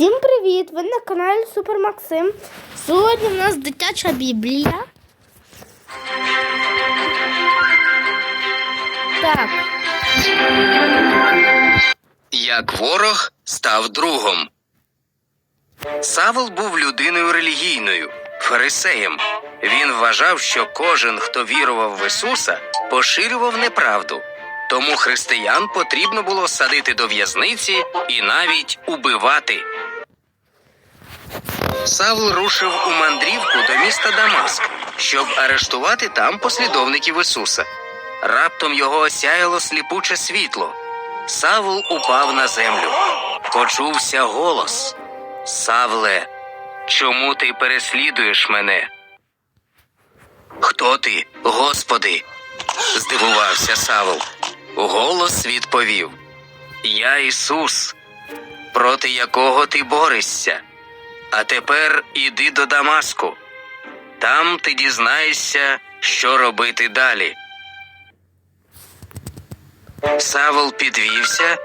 Всім привіт! Ви на каналі Супер Максим. Сьогодні в нас дитяча біблія. Так, Як ворог став другом. Савл був людиною релігійною, фарисеєм. Він вважав, що кожен, хто вірував в Ісуса, поширював неправду. Тому християн потрібно було садити до в'язниці і навіть убивати. Савл рушив у мандрівку до міста Дамаск, щоб арештувати там послідовників Ісуса. Раптом його осяяло сліпуче світло. Савл упав на землю. Почувся голос. Савле, чому ти переслідуєш мене? Хто ти, Господи? здивувався Савл. Голос відповів: Я Ісус, проти якого ти борешся. А тепер іди до Дамаску. Там ти дізнаєшся, що робити далі. Савл підвівся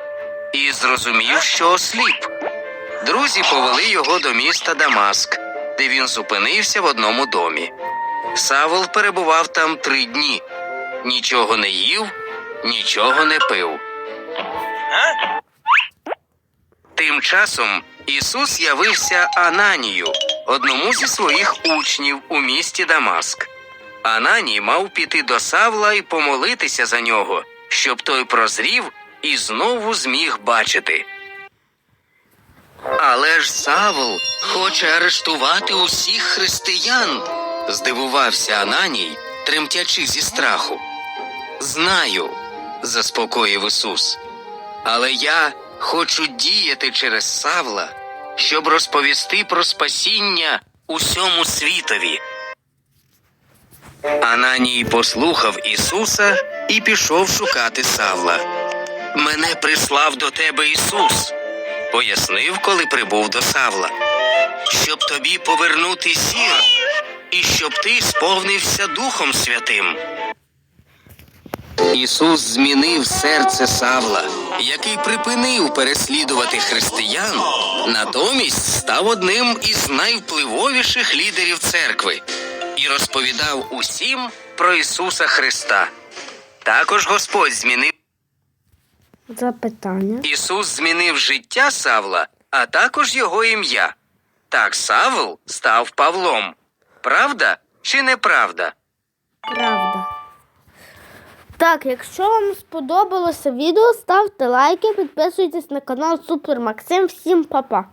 і зрозумів, що осліп. Друзі повели його до міста Дамаск, де він зупинився в одному домі. Савл перебував там три дні, нічого не їв, нічого не пив. Тим часом Ісус явився Ананію, одному зі своїх учнів у місті Дамаск. Ананій мав піти до Савла і помолитися за нього, щоб той прозрів і знову зміг бачити. Але ж Савл хоче арештувати усіх християн, здивувався Ананій, тремтячи зі страху. Знаю, заспокоїв Ісус. Але я хочу діяти через Савла, щоб розповісти про спасіння усьому світові. Ананій послухав Ісуса і пішов шукати Савла. Мене прислав до тебе Ісус, пояснив, коли прибув до Савла, щоб тобі повернути зір, і щоб ти сповнився Духом Святим. Ісус змінив серце Савла, який припинив переслідувати християн, натомість став одним із найвпливовіших лідерів церкви і розповідав усім про Ісуса Христа. Також Господь змінив запитання. Ісус змінив життя Савла, а також його ім'я. Так Савл став Павлом. Правда чи неправда? Правда. Так, якщо вам сподобалося відео, ставте лайки, підписуйтесь на канал Супер Максим. Всім па-па!